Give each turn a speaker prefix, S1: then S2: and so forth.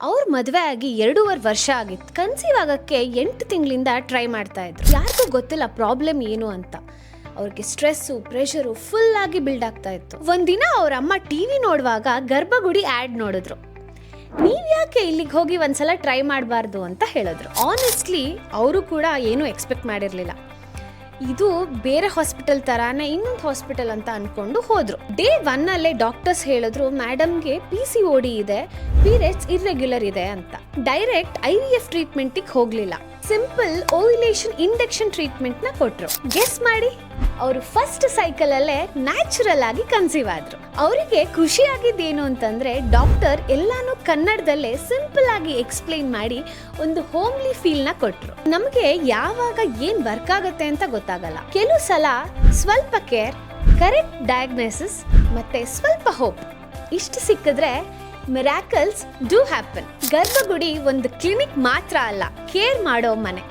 S1: ಅವ್ರ ಮದುವೆ ಆಗಿ ಎರಡೂವರೆ ವರ್ಷ ಆಗಿತ್ತು. ಕನ್ಸೀವ್ ಆಗಕ್ಕೆ ಎಂಟು ತಿಂಗಳಿಂದ ಟ್ರೈ ಮಾಡ್ತಾ ಇದ್ರು. ಯಾರಿಗೂ ಗೊತ್ತಿಲ್ಲ ಪ್ರಾಬ್ಲಮ್ ಏನು ಅಂತ. ಅವ್ರಿಗೆ ಸ್ಟ್ರೆಸ್ಸು, ಪ್ರೆಷರು ಫುಲ್ ಆಗಿ ಬಿಲ್ಡ್ ಆಗ್ತಾ ಇತ್ತು. ಒಂದಿನ ಅವ್ರ ಅಮ್ಮ ಟಿ ವಿ ನೋಡುವಾಗ ಗರ್ಭಗುಡಿ ಆ್ಯಡ್ ನೋಡಿದ್ರು. ನೀವು ಯಾಕೆ ಇಲ್ಲಿಗೆ ಹೋಗಿ ಒಂದ್ಸಲ ಟ್ರೈ ಮಾಡಬಾರ್ದು? ಅಂತ ಹೇಳಿದ್ರು. ಆನೆಸ್ಟ್ಲಿ ಅವರು ಕೂಡ ಏನೂ ಎಕ್ಸ್ಪೆಕ್ಟ್ ಮಾಡಿರಲಿಲ್ಲ. ಇದು ಬೇರೆ ಹಾಸ್ಪಿಟಲ್ ತರಾನೇ ಇನ್ನೊಂದು ಹಾಸ್ಪಿಟಲ್ ಅಂತ ಅನ್ಕೊಂಡು ಹೋದ್ರು. ಡೇ ಒನ್ ಅಲ್ಲೇ ಡಾಕ್ಟರ್ಸ್ ಹೇಳಿದ್ರು ಮೇಡಮ್ಗೆ ಪಿ ಸಿ ಓಡಿ ಇದೆ ಪೀರಿಯಡ್ಸ್ ಇರ್ರೆಗ್ಯುಲರ್ ಇದೆ ಅಂತ. Direct I V F treatment ಹೋಗ್ಲಿಲ್ಲ. ಸಿಂಪಲ್ ಓವಿಲೇಷನ್ ಇಂಡಕ್ಷನ್ ಟ್ರೀಟ್ಮೆಂಟ್ನ ಕೊಟ್ರು. ಗೆಸ್ ಮಾಡಿ, ಅವರು ಫಸ್ಟ್ ಸೈಕಲ್ ಅಲ್ಲೇ ನ್ಯಾಚುರಲ್ ಆಗಿ ಕನ್ಸೀವ್ ಆದ್ರು. ಅವರಿಗೆ ಖುಷಿ ಆಗಿದ್ದೇನು ಅಂತಂದರೆ ಡಾಕ್ಟರ್ ಎಲ್ಲಾನು ಕನ್ನಡದಲ್ಲೇ ಸಿಂಪಲ್ ಆಗಿ ಎಕ್ಸ್ಪ್ಲೈನ್ ಮಾಡಿ ಒಂದು ಹೋಮ್ಲಿ ಫೀಲ್ನ ಕೊಟ್ಟರು ನಮಗೆ ಯಾವಾಗ ಏನು ವರ್ಕ್ ಆಗುತ್ತೆ ಅಂತ ಗೊತ್ತಾಗಲ್ಲ. ಕೆಲವು ಸಲ ಸ್ವಲ್ಪ ಕೇರ್ ಕರೆಕ್ಟ್ ಡಯಾಗ್ನೋಸಿಸ್ ಮತ್ತು ಸ್ವಲ್ಪ ಹೋಪ್ ಇಷ್ಟು ಸಿಕ್ಕಿದ್ರೆ ಮಿರಾಕಲ್ಸ್ ಡೂ ಹ್ಯಾಪನ್ ಗರ್ಭಗುಡಿ ಒಂದು ಕ್ಲಿನಿಕ್ ಮಾತ್ರ ಅಲ್ಲ ಕೇರ್ ಮಾಡೋ ಮನೆ.